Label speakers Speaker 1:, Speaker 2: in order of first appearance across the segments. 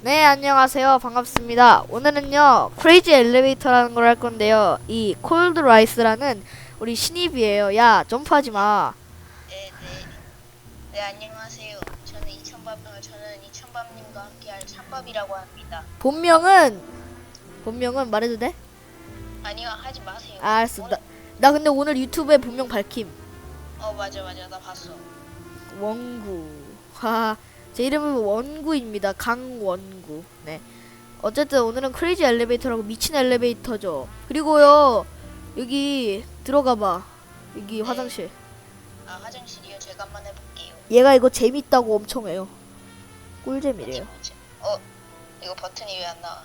Speaker 1: 네, 안녕하세요. 반갑습니다. 오늘은요, 크레이지 엘리베이터라는 걸 할 건데요. 이 콜드 라이스라는 우리 신입이에요. 야, 점프하지 마.
Speaker 2: 네, 네. 네, 안녕하세요. 저는 이천밥, 어, 저는 이천밥님과 함께할 찬밥이라고 합니다.
Speaker 1: 본명은, 본명은 말해도 돼?
Speaker 2: 아니요, 하지 마세요.
Speaker 1: 아, 알았어. 나, 나 근데 오늘 유튜브에 본명 밝힘.
Speaker 2: 어, 맞아, 맞아, 나 봤어.
Speaker 1: 원구. 하하. 제 이름은 원구입니다. 강원구. 네. 어쨌든 오늘은 크레이지 엘리베이터라고 미친 엘리베이터죠. 그리고요, 여기 들어가 봐. 여기 화장실.
Speaker 2: 아, 화장실이요. 제가 한번 해볼게요.
Speaker 1: 얘가 이거 재밌다고 엄청 해요. 꿀잼이래요.
Speaker 2: 뭐지? 어, 이거 버튼이 왜 안 나와?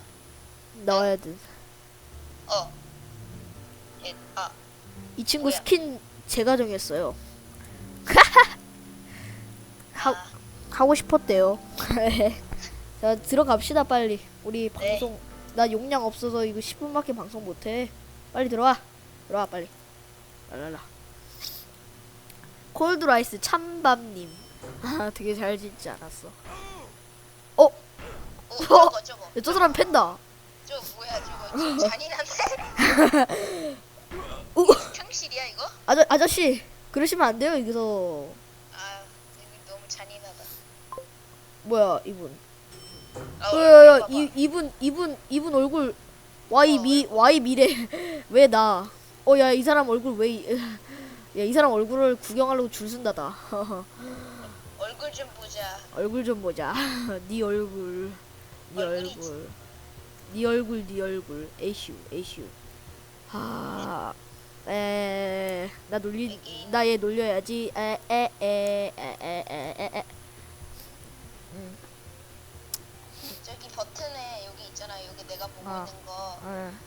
Speaker 1: 나와야 돼.
Speaker 2: 어, 예, 아,
Speaker 1: 이 친구
Speaker 2: 뭐야?
Speaker 1: 스킨 제가 정했어요. 하,
Speaker 2: 아,
Speaker 1: 하고 싶었대요. 자 들어갑시다 빨리. 우리
Speaker 2: 네.
Speaker 1: 방송 나 용량 없어서 이거 10분밖에 방송 못해. 빨리 들어와. 들어와 빨리. 랄랄라. 콜드 라이스 찬밤님. 아 되게 잘 짓지 않았어.
Speaker 2: 어, 저거, 저거,
Speaker 1: 야, 저 사람 팬다.
Speaker 2: 저 뭐야, 저거, 저 잔인한데?
Speaker 1: 우.
Speaker 2: 평실이야 이거?
Speaker 1: 아저 아저씨 그러시면 안 돼요 여기서.
Speaker 2: 아, 이거 너무 잔인하다.
Speaker 1: 뭐야 이분.
Speaker 2: 아,
Speaker 1: 야야야
Speaker 2: 얼굴 봐봐.
Speaker 1: 이 이분 이분 이분 얼굴 Y
Speaker 2: 어,
Speaker 1: 미 Y 미래 왜 나? 어 야 이 사람 얼굴 왜? 야 이 사람 얼굴을 구경하려고 줄 쓴다다.
Speaker 2: 얼굴 좀 보자.
Speaker 1: 얼굴 좀 보자. 네 얼굴, 네.
Speaker 2: 얼굴,
Speaker 1: 네 얼굴, 네 얼굴. 에이슈, 에이슈. 하. 에, 나 놀리, 나 얘 놀려야지. 에, 에, 에, 에, 에, 에, 에,
Speaker 2: 내가 보고
Speaker 1: 아.
Speaker 2: 있는 거.
Speaker 1: 어,
Speaker 2: 응,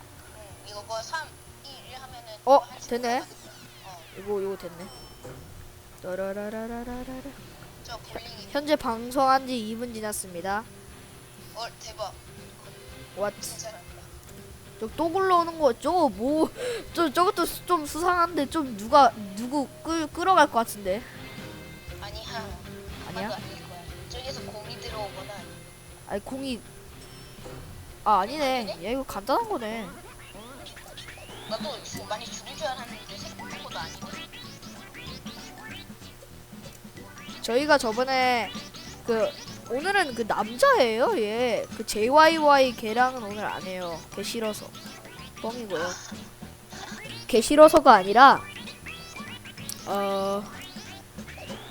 Speaker 2: 이거 뭐 3, 2, 1 하면은
Speaker 1: 어,
Speaker 2: 할수
Speaker 1: 되네.
Speaker 2: 있는 거거든. 어,
Speaker 1: 이거 이거 됐네. 따라라라라라라.
Speaker 2: 저 볼링.
Speaker 1: 현재 방송한 지 2분 지났습니다.
Speaker 2: 어, 대박.
Speaker 1: 왓? 저또 굴러오는 거 저거 뭐? 저 저것도 수- 좀 수상한데 좀 누가 누구 끌 끌어갈 것 같은데?
Speaker 2: 아니야.
Speaker 1: 아니야?
Speaker 2: 아닐 거야. 저기서 공이 들어오거나
Speaker 1: 아니 공이 아 아니네. 야 이거 간단한 거네.
Speaker 2: 나도 주, 많이 줄일 줄 알았는데 생각보다 아니네.
Speaker 1: 저희가 저번에 그 오늘은 그 남자예요 얘. 그 JYY 걔랑은 오늘 안 해요. 걔 싫어서. 뻥이고요. 걔 싫어서가 아니라 어.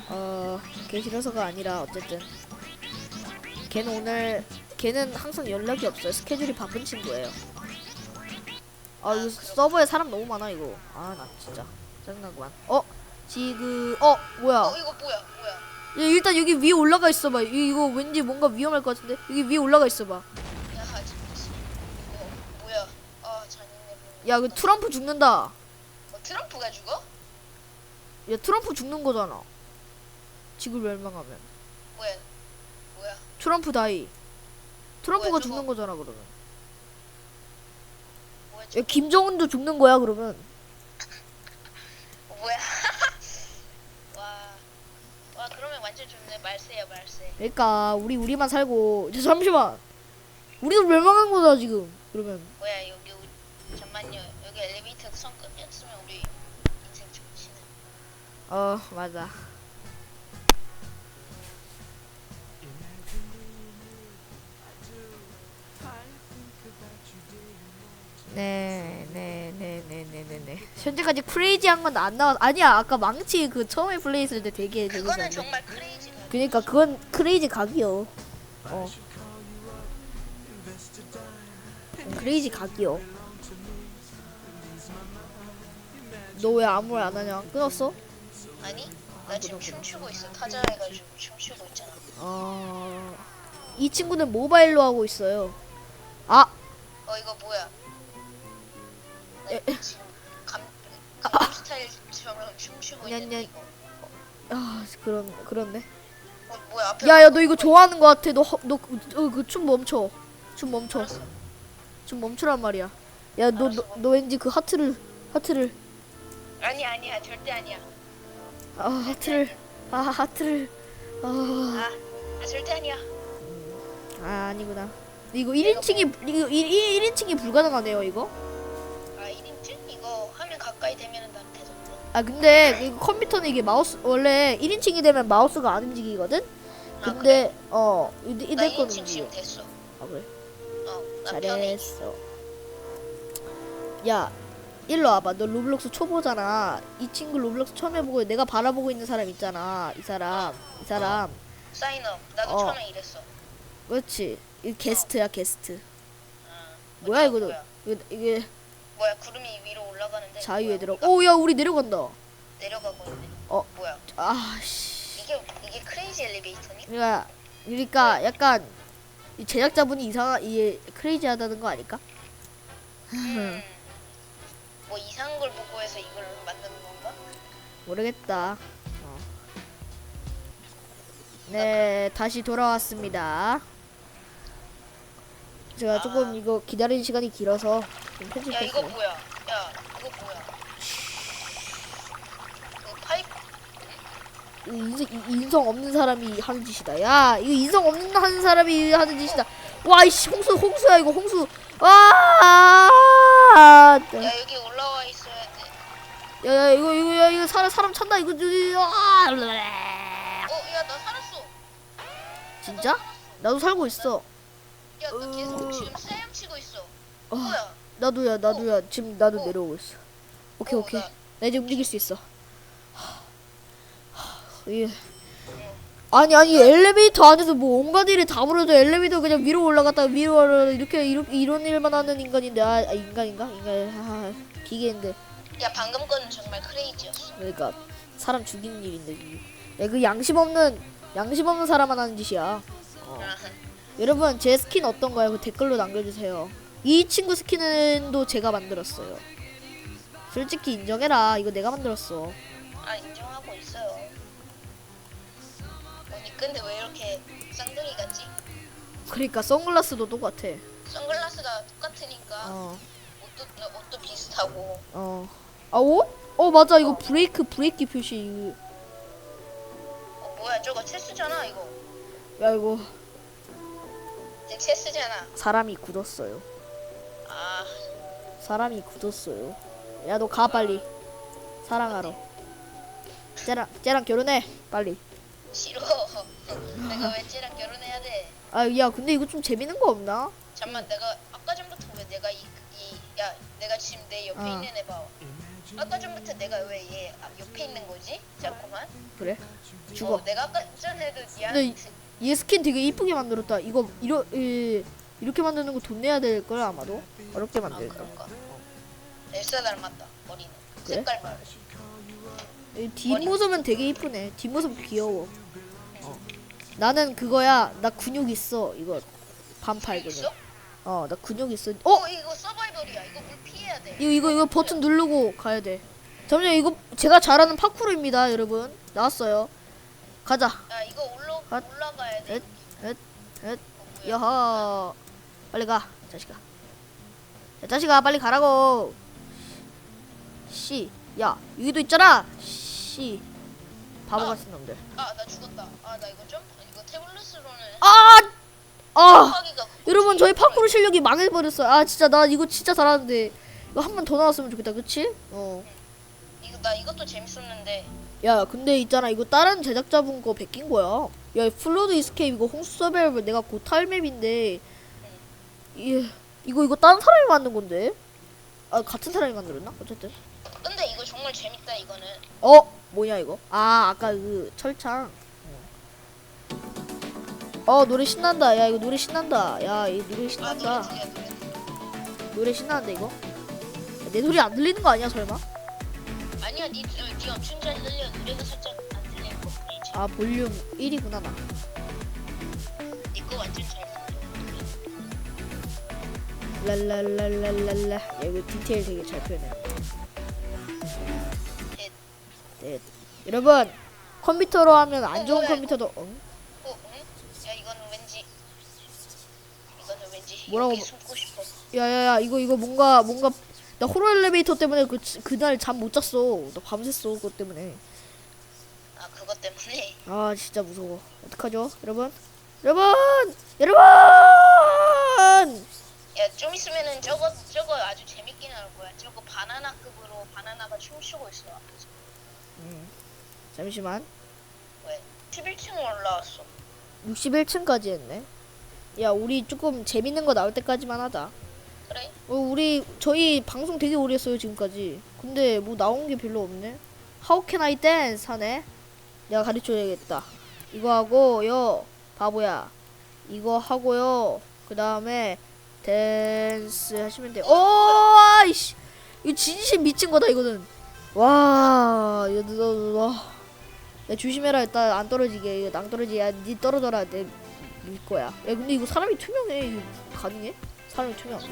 Speaker 1: 어, 걔 싫어서가 아니라 어쨌든 걔는 오늘 걔는 항상 연락이 없어요. 스케줄이 바쁜 친구예요. 아, 이거 서버에 사람 너무 많아 이거. 아, 나 진짜 짜증나구만. 어, 지금 어 뭐야?
Speaker 2: 어, 이거 뭐야? 뭐야?
Speaker 1: 야, 일단 여기 위에 올라가 있어봐. 이- 이거 왠지 뭔가 위험할 것 같은데 여기 위에 올라가 있어봐.
Speaker 2: 야, 진짜. 이거 뭐야? 아, 잔인해. 보인다.
Speaker 1: 야, 그 트럼프 죽는다.
Speaker 2: 어, 트럼프가 죽어?
Speaker 1: 야, 트럼프 죽는 거잖아. 지구 멸망하면
Speaker 2: 뭐야? 뭐야?
Speaker 1: 트럼프 다이. 트럼프가? 죽는 거잖아 그러면.
Speaker 2: 야?
Speaker 1: 김정은도 죽는 거야 그러면.
Speaker 2: 어, 뭐야? 와. 와, 그러면 완전 좋네. 말세야, 말세.
Speaker 1: 그러니까 우리 우리만 살고. 야, 잠시만. 우리도 멸망한 거다 지금. 그러면.
Speaker 2: 뭐야, 여기 우리 잠만요. 여기 엘리베이터 선 끊겼으면 우리 인생 좋지는.
Speaker 1: 어 맞아. 네, 네, 네, 네, 네, 네, 네. 현재까지 크레이지한 건 안 나왔. 아니야, 아까 망치 그 처음에 플레이했을 때 되게
Speaker 2: 그거는
Speaker 1: 재밌었는데.
Speaker 2: 정말 크레이지가.
Speaker 1: 그니까 그건 크레이지 각이요. 어. 음, 크레이지 각이요. 너 왜 아무 말 안 하냐? 끊었어?
Speaker 2: 아니? 나 지금. 춤추고 있어. 타자 해가지고 춤추고 있잖아.
Speaker 1: 어. 이 친구는 모바일로 하고 있어요.
Speaker 2: 이거.
Speaker 1: 아 그런 그렇네.
Speaker 2: 어 뭐야 앞에.
Speaker 1: 야야 너 이거 좋아하는 거 같아. 너너그 춤 멈춰. 춤 멈춰.
Speaker 2: 알았어.
Speaker 1: 춤 멈추란 말이야. 야너너너 왠지 그 하트를 하트를
Speaker 2: 아니 아니야 절대 아니야.
Speaker 1: 아 하트를 아 하트를 아
Speaker 2: 아, 아 절대 아니야.
Speaker 1: 아 아니구나 이거 1인칭이 이거 1, 1인칭이 불가능하네요 이거
Speaker 2: 아
Speaker 1: 근데 이거 컴퓨터는 이게 마우스 원래 1인칭이 되면 마우스가 안 움직이거든
Speaker 2: 아,
Speaker 1: 근데 어 이대
Speaker 2: 나
Speaker 1: 이대 건
Speaker 2: 2인칭
Speaker 1: 움직여
Speaker 2: 됐어.
Speaker 1: 아 그래
Speaker 2: 어.
Speaker 1: 잘했어 야 일로 와봐 너 로블록스 초보잖아 이 친구 로블록스 처음 해보고 내가 바라보고 있는 사람 있잖아 이 사람 이 사람
Speaker 2: 사인업. 나도
Speaker 1: 어.
Speaker 2: 처음에 이랬어.
Speaker 1: 그렇지 이 게스트야 게스트
Speaker 2: 어.
Speaker 1: 뭐야 이거? 이게, 이게
Speaker 2: 뭐야 구름이 위로 올라가는데.
Speaker 1: 자유에 들어
Speaker 2: 우리가
Speaker 1: 오야 우리 내려간다
Speaker 2: 내려가고 있네.
Speaker 1: 어.
Speaker 2: 뭐야?
Speaker 1: 아 씨
Speaker 2: 이게 이게 크레이지 엘리베이터니?
Speaker 1: 그러니까 그러니까 약간 이 제작자분이 이상한 이 크레이지하다는 거 아닐까?
Speaker 2: 음. 뭐 이상한 걸 보고 해서 이걸 만드는 건가?
Speaker 1: 모르겠다. 어. 네, 다시 돌아왔습니다. 제가 조금
Speaker 2: 아.
Speaker 1: 이거 기다리는 시간이 길어서 좀
Speaker 2: 야 이거
Speaker 1: 편집했어요.
Speaker 2: 뭐야? 야 이거 뭐야? 그 파이프
Speaker 1: 인성, 이- 인성 없는 사람이 하는 짓이다. 야, 이거 인성 없는 하는 사람이 하는 짓이다. 와, 이씨, 홍수, 홍수야, 이거 홍수. 와,
Speaker 2: 야 여기 올라와 있어야 돼.
Speaker 1: 야, 야, 이거, 이거, 야, 이거 사람, 사람 찬다. 이거, 이거, 아,
Speaker 2: 어야 나 살았어.
Speaker 1: 진짜? 나도 살고 있어.
Speaker 2: 야나 계속
Speaker 1: 으.
Speaker 2: 지금 사양 치고 있어.
Speaker 1: 어,
Speaker 2: 뭐야?
Speaker 1: 나도야, 나도야. 지금 나도
Speaker 2: 어.
Speaker 1: 내려오고 있어. 오케이,
Speaker 2: 어,
Speaker 1: 오케이.
Speaker 2: 나-
Speaker 1: 나 이제 움직일 수 있어. 예. 아니 아니 엘리베이터 안에서 뭐 온갖 일이 다 벌어져 엘리베이터 그냥 위로 올라갔다가 위로 올라 이렇게 이렇게 이런 일만 하는 인간인데 아, 아 인간인가 인간 아, 기계인데
Speaker 2: 야 방금 거는 정말 크레이지였어.
Speaker 1: 그러니까 사람 죽이는 일인데 이게. 야, 그 양심 없는 양심 없는 사람만 하는 짓이야. 어. 여러분 제 스킨 어떤가요? 그 댓글로 남겨주세요. 이 친구 스킨은도 제가 만들었어요. 솔직히 인정해라. 이거 내가 만들었어.
Speaker 2: 아 인정하고 있어요. 아니 근데 왜 이렇게 쌍둥이 같지?
Speaker 1: 그러니까 선글라스도 똑같아.
Speaker 2: 선글라스가 똑같으니까
Speaker 1: 어,
Speaker 2: 옷도 옷도 비슷하고.
Speaker 1: 어. 아 옷? 어 맞아 이거 브레이크 브레이크 표시. 이거.
Speaker 2: 어 뭐야 저거 체스잖아 이거.
Speaker 1: 야 이거
Speaker 2: 내 체스잖아.
Speaker 1: 사람이 굳었어요.
Speaker 2: 아
Speaker 1: 사람이 굳었어요. 야 너 가 빨리. 사랑하러. 쟤랑 쟤랑 결혼해 빨리.
Speaker 2: 싫어. 내가 왜 쟤랑 결혼해야 돼?
Speaker 1: 아 야 근데 이거 좀 재밌는 거 없나?
Speaker 2: 잠만 내가 아까 전부터 왜 내가 이 이 야 내가 지금 내 옆에
Speaker 1: 어.
Speaker 2: 있는 애 봐. 아까 전부터 내가 왜 얘 옆에 있는 거지? 잠깐만.
Speaker 1: 그래? 죽어.
Speaker 2: 어, 내가 아까 전에도
Speaker 1: 근데
Speaker 2: 얘한테
Speaker 1: 얘 스킨 되게 이쁘게 만들었다. 이거 이러 이, 이렇게 만드는 거 돈 내야 될걸 아마도 어렵게
Speaker 2: 아
Speaker 1: 만들까.
Speaker 2: 그런가? 엘사 닮았다 머리는.
Speaker 1: 그래?
Speaker 2: 색깔 봐.
Speaker 1: 이 뒷모습은 되게 이쁘네. 뒷모습 귀여워. 어. 나는 그거야. 나 근육 있어. 이거 반팔 근육.
Speaker 2: 있어?
Speaker 1: 어, 나 근육 있어. 어,
Speaker 2: 어 이거 서바이벌이야. 이거 물 피해야 돼.
Speaker 1: 이거 이거 이거 버튼 누르고 가야 돼. 잠시만 이거 제가 잘하는 파쿠르입니다, 여러분. 나왔어요. 가자.
Speaker 2: 야 이거 올라
Speaker 1: 아,
Speaker 2: 올라가야 돼. 어, 뭐야?
Speaker 1: 여하. 빨리 가, 자식아. 야, 자식아, 빨리 가라고. 씨, 야, 여기도 있잖아. 씨, 바보
Speaker 2: 아.
Speaker 1: 같은 놈들.
Speaker 2: 아 나 죽었다. 아 나 이거 점프 이거 태블릿으로는
Speaker 1: 아, 아,
Speaker 2: 하기가
Speaker 1: 여러분 저희 파쿠르 실력이 망해버렸어요. 아, 진짜 나 이거 진짜 잘하는데 이거 한 번 더 나왔으면 좋겠다, 그치? 어.
Speaker 2: 이거 나 이것도 재밌었는데
Speaker 1: 야, 근데 있잖아, 이거 다른 제작자분 거 베낀 거야. 야, 플로드 이스케이프 이거 홍수 서베이벌 내가 곧탈 맵인데, 이 이거 이거 다른 사람이 만든 건데? 아, 같은 사람이 만들었나? 어쨌든.
Speaker 2: 근데 이거 정말 재밌다 이거는.
Speaker 1: 어, 뭐냐 이거? 아, 아까 그 철창. 어, 노래 신난다. 야, 이거 노래 신난다. 야, 이 노래
Speaker 2: 아 노래
Speaker 1: 신난다.
Speaker 2: 들려 노래.
Speaker 1: 노래 신나는데 이거? 야, 내 소리 안 들리는 거 아니야, 설마?
Speaker 2: 아니야 니, 어, 니 엄청 잘 들려 노래가 살짝 안 들리는 거 뿐이지
Speaker 1: 아, 볼륨 1이구나 나.
Speaker 2: 니거 완전 잘
Speaker 1: 랄랄랄랄랄라. 야, 이거 디테일 되게 잘 표현해.
Speaker 2: 넷.
Speaker 1: 네. 여러분, 컴퓨터로 하면 안
Speaker 2: 어,
Speaker 1: 좋은 컴퓨터도 어?
Speaker 2: 어? 응? 야 이거는 왠지 이거는 왠지
Speaker 1: 뭐라고
Speaker 2: 여기
Speaker 1: 뭐-
Speaker 2: 숨고 싶어
Speaker 1: 야야야 이거 이거 뭔가 뭔가 나 호러 엘리베이터 때문에 그, 그날 잠 못 잤어. 나 밤샜어. 그것 때문에.
Speaker 2: 아 그것 때문에
Speaker 1: 아, 진짜 무서워. 어떡하죠? 여러분? 여러분! 여러분!
Speaker 2: 야 좀 있으면은 저거 저거 아주 재밌게 나올 거야 저거 바나나급으로 바나나가 춤추고 있어 앞에서
Speaker 1: 음. 잠시만.
Speaker 2: 왜 11층 올라왔어
Speaker 1: 61층까지 했네. 야, 우리 조금 재밌는 거 나올 때까지만 하자. 어, 우리 저희 방송 되게 오래 했어요 지금까지. 근데 뭐 나온 게 별로 없네. How can I dance 하네. 내가 가르쳐야겠다. 이거 하고요. 바보야. 이거 하고요. 그 다음에 댄스 하시면 돼요 오 아이씨. 이거 진심 미친 거다 이거는. 와 이거 너, 너, 와. 야 조심해라. 일단 안 떨어지게. 이거 안 떨어지게. 야니 떨어져라. 내 밀 거야. 야 근데 이거 사람이 투명해. 이거 가능해? 사람이 투명해?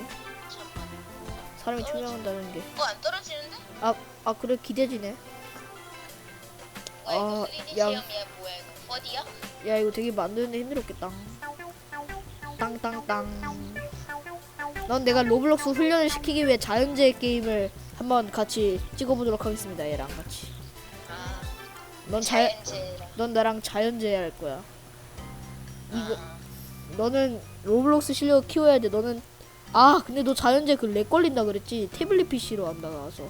Speaker 1: 사람이 투명한다는 게.
Speaker 2: 뭐 안 떨어지는데?
Speaker 1: 아, 아 그래 기대지네.
Speaker 2: 어, 아, 뭐야 이거
Speaker 1: 아, 야.
Speaker 2: 체험이야 뭐야 이거 어디야?
Speaker 1: 야 이거 되게 만드는데 힘들었겠다. 땅땅땅. 넌 내가 로블록스 훈련을 시키기 위해 자연재해 게임을 한번 같이 찍어보도록 하겠습니다. 얘랑 같이.
Speaker 2: 아
Speaker 1: 넌
Speaker 2: 자연,
Speaker 1: 넌 나랑 자연재해 할 거야. 아. 이거, 너는 로블록스 실력 키워야 돼. 너는 아 근데 너 자연제 그 렉 걸린다 그랬지? 태블릿 PC로 한다 나와서.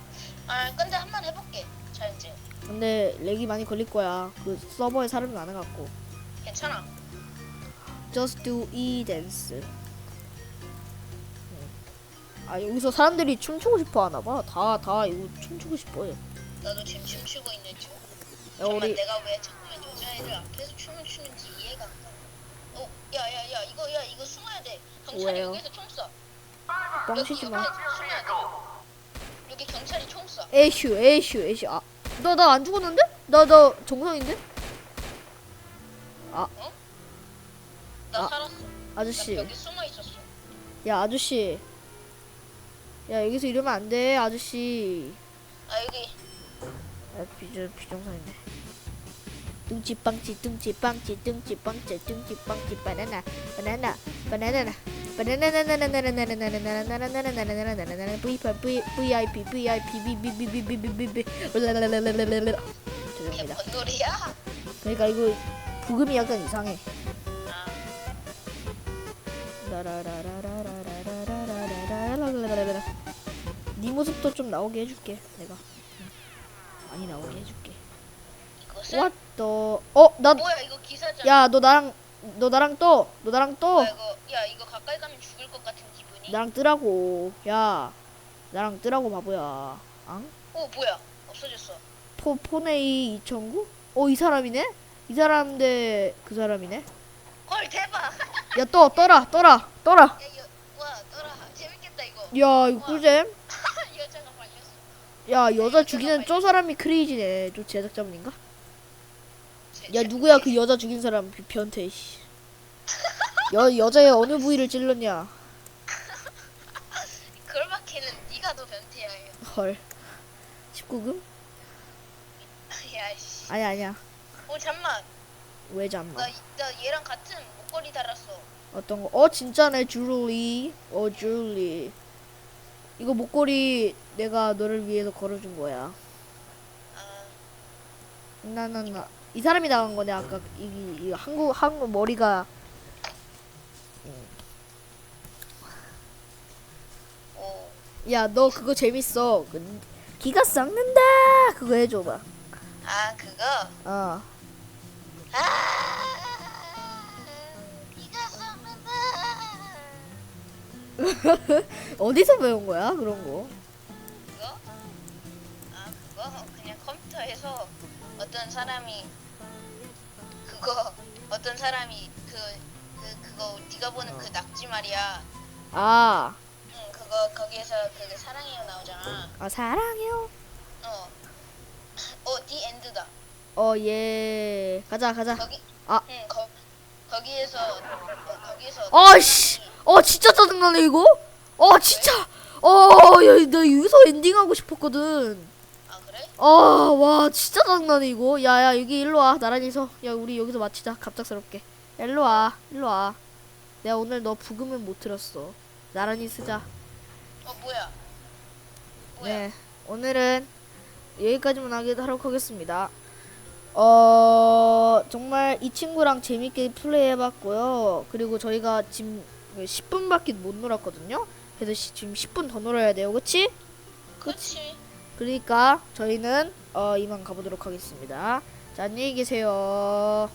Speaker 2: 아 근데 한 번 해볼게 자연제
Speaker 1: 근데 렉이 많이 걸릴 거야. 그 서버에 사람이 많아갖고.
Speaker 2: 괜찮아.
Speaker 1: Just do E dance. 아 여기서 사람들이 춤추고 싶어 하나봐. 다 다 이거 춤추고 싶어
Speaker 2: 나도 지금 춤추고 있는 중.
Speaker 1: 야,
Speaker 2: 정말
Speaker 1: 우리-
Speaker 2: 내가 왜 자꾸 여자애들 앞에서 춤을 추는지 이해가 안 가. 어, 야야야 이거 야 이거 숨어야 돼. 경찰이
Speaker 1: 뭐예요?
Speaker 2: 여기서 총 쏴.
Speaker 1: 망치지 마.
Speaker 2: 여기 경찰이 총
Speaker 1: 에휴, 에휴, 아, 나, 나 안 죽었는데? 나, 나 정상인데? 아. 어?
Speaker 2: 나
Speaker 1: 아,
Speaker 2: 살았어.
Speaker 1: 아저씨.
Speaker 2: 여기 숨어 있었어.
Speaker 1: 야, 아저씨. 야, 여기서 이러면 안 돼, 아저씨.
Speaker 2: 아, 여기.
Speaker 1: 아, 비정, 비정상인데. 뚱찌빵찌, 뚱찌빵찌, 뚱찌빵찌, 뚱찌빵찌, 바나나, 바나나, 바나나.
Speaker 2: VIP VIP
Speaker 1: 죄송합니다.
Speaker 2: 뭔 소리야?
Speaker 1: 그러니까 이거 부금이 약간 이상해. 네 모습도 좀 나오게 해줄게. 내가 많이 나오게 해줄게.
Speaker 2: 이것은?
Speaker 1: 왓 더? 어, 나
Speaker 2: 뭐야 이거 기사잖아.
Speaker 1: 야, 너 나랑 너 나랑 떠. 너 나랑 떠.
Speaker 2: 뭐야 이거 야 이거 가까이 가면 죽을 것 같은 기분이.
Speaker 1: 나랑 뜨라고. 야, 나랑 뜨라고 바보야. 앙?
Speaker 2: 오 뭐야 없어졌어.
Speaker 1: 포, 포네이 2009? 어, 이 사람이네? 이 사람 대그 사람이네?
Speaker 2: 헐 대박.
Speaker 1: 야, 떠, 떠라, 떠라, 떠라.
Speaker 2: 야 이거 와 떠라 재밌겠다 이거.
Speaker 1: 야, 이거 꿀잼.
Speaker 2: 여자가 말렸어.
Speaker 1: 야, 여자 죽이는 저 사람이 크레이지네. 저 제작자분인가?
Speaker 2: 제-
Speaker 1: 야,
Speaker 2: 제-
Speaker 1: 누구야 그 여자 죽인 사람 그 변태, 씨. 여, 여자의 어느 부위를 찔렀냐?
Speaker 2: 그걸 막히는 네가 더 변태야. 얘.
Speaker 1: 헐. 19금?
Speaker 2: 야씨.
Speaker 1: 아니야, 아니야.
Speaker 2: 어 잠만.
Speaker 1: 왜 잠만.
Speaker 2: 나, 나 얘랑 같은 목걸이 달았어.
Speaker 1: 어떤 거? 어 진짜네 줄리. 어 줄리. 이거 목걸이 내가 너를 위해서 걸어준 거야.
Speaker 2: 아
Speaker 1: 나나나 이 사람이 나간 거네 아까 이, 이 한국 한국 머리가
Speaker 2: 오.
Speaker 1: 야너 그거 재밌어. 그, 기가 썩는다 그거 해줘봐.
Speaker 2: 아 그거.
Speaker 1: 어.
Speaker 2: 아 네가 썩는다.
Speaker 1: 어디서 배운 거야 그런 거?
Speaker 2: 그거? 아 그거 그냥 컴퓨터에서 어떤 사람이 그거 어떤 사람이 그, 그 그거 네가 보는 그 낙지 말이야.
Speaker 1: 아,
Speaker 2: 응 그거 거기에서 그게 사랑해요 나오잖아.
Speaker 1: 아 사랑해요.
Speaker 2: 어. 어, 디 엔드다.
Speaker 1: 어 예. 가자 가자.
Speaker 2: 거기.
Speaker 1: 아.
Speaker 2: 응 거 거기에서 어, 거기에서.
Speaker 1: 아 씨. 어 진짜 짜증나네 이거. 어 진짜. 어 야 나 여기서 엔딩 하고 싶었거든.
Speaker 2: 아, 그래?
Speaker 1: 어와 진짜 장난이 이거? 야야 여기 일로 와 나란히 서야 우리 여기서 마치자. 갑작스럽게. 일로 와 일로 와. 내가 오늘 너 부금은 못 들었어. 나란히 쓰자.
Speaker 2: 어 뭐야? 뭐야?
Speaker 1: 네 오늘은 여기까지만 하도록 하겠습니다. 어 정말 이 친구랑 재밌게 플레이해봤고요. 그리고 저희가 지금 10분밖에 못 놀았거든요. 그래서 지금 10분 더 놀아야 돼요. 그치?
Speaker 2: 그치.
Speaker 1: 그러니까 저희는 어, 이만 가보도록 하겠습니다. 자, 안녕히 계세요.